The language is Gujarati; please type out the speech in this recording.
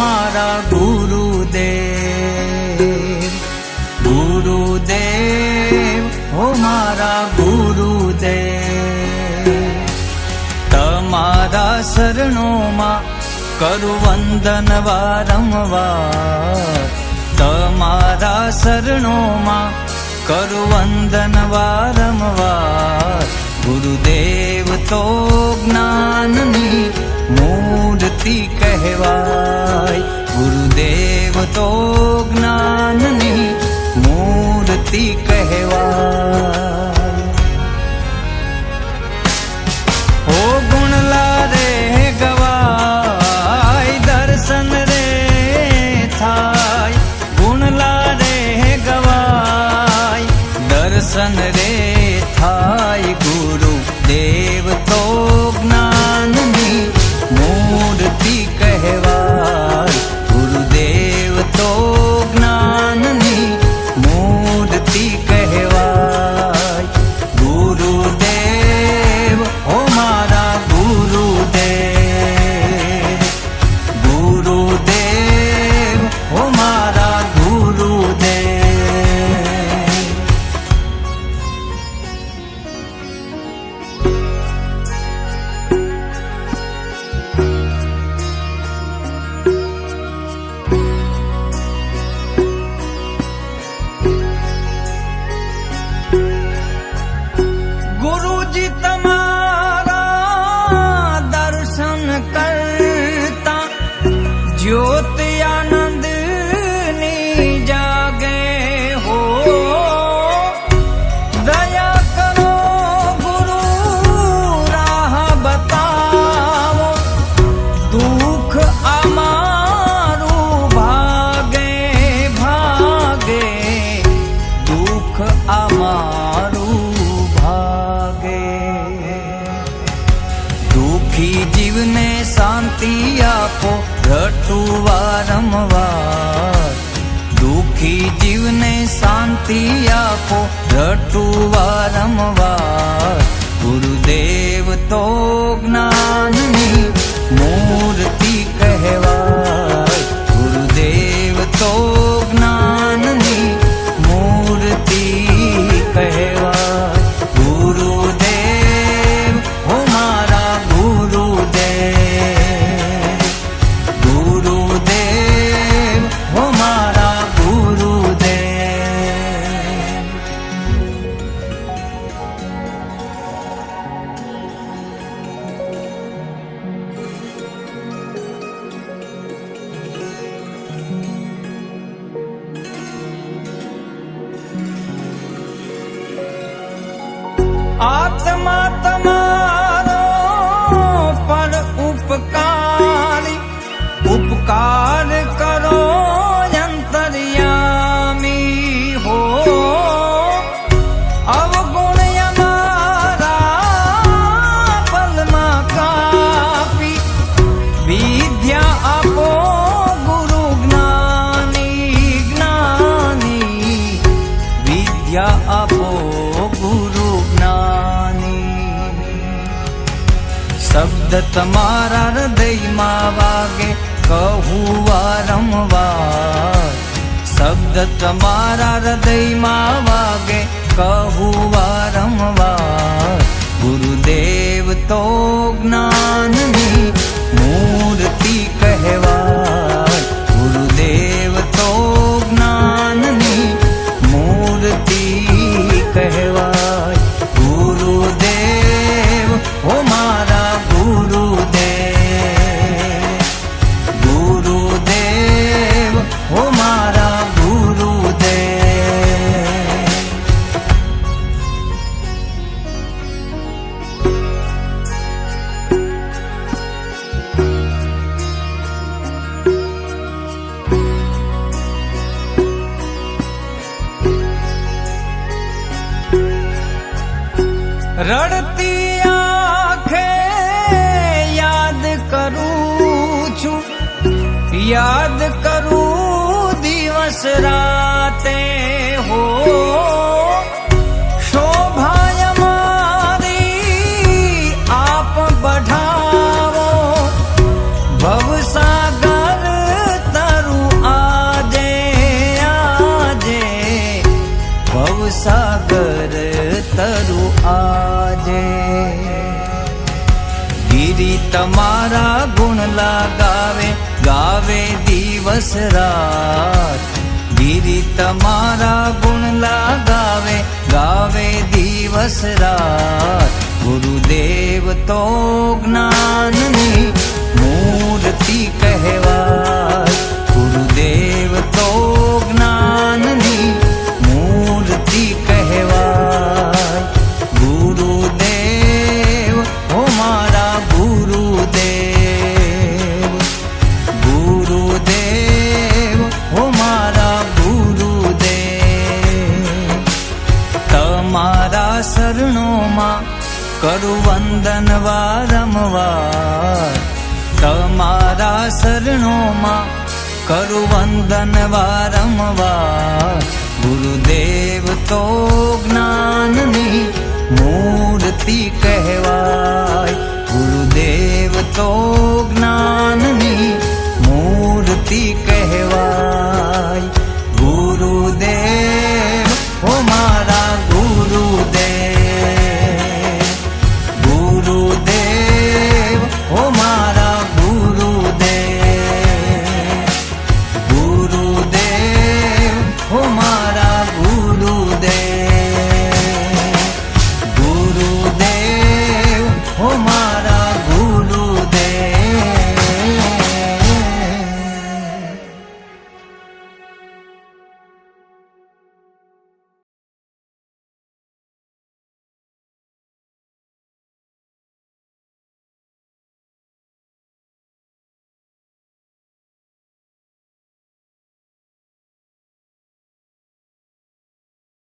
મારા ગુરુદેવ ગુરુદેવ હો મારા ગુરુદેવ, તમારા શરણોમાં કરું વંદન વારંવાર. તમારા શરણોમાં કરું વંદન વારંવાર. ગુરુદેવ તો જ્ઞાનની મૂર્તિ કહેવાય, ગુરુદેવ તો જ્ઞાનની મૂર્તિ કહેવાય. ઓ ગુણલા રે ગવાય, દર્શન રે થાય. ગુણલા રે ગવાય, દર્શન રે nothing જીવને શાંતિ આપો રટું વારંવાર. ગુરુદેવ તો જ્ઞાનની મૂર્તિ આત્મા તમારો પર ઉપકારી ઉપકાર શબ્દ તમારા હૃદયમાં વાગે, કહું વારંવાર. શબ્દ તમારા હૃદયમાં વાગે, કહું વારંવાર. ગુરુદેવ તો જ્ઞાનની યાદ કરું દિવસ રાતે, હો. શોભાય મારી આપ બઢાવો. ભવસાગર તરું આજે આજે. ભવસાગર તરું આજે. ગીરી તમારા ગુણ લાગા ગાવે દિવસ રાત. ગિરી તમારા ગુણ લાગાવે ગાવે દિવસ રાત. ગુરુદેવ તો જ્ઞાનની શરણોમાં કરું વંદન વારંવાર તમારા શરણોમાં કરું વંદન વારંવાર ગુરુદેવ તો જ્ઞાનની મૂર્તિ કહેવાય ગુરુદેવ તો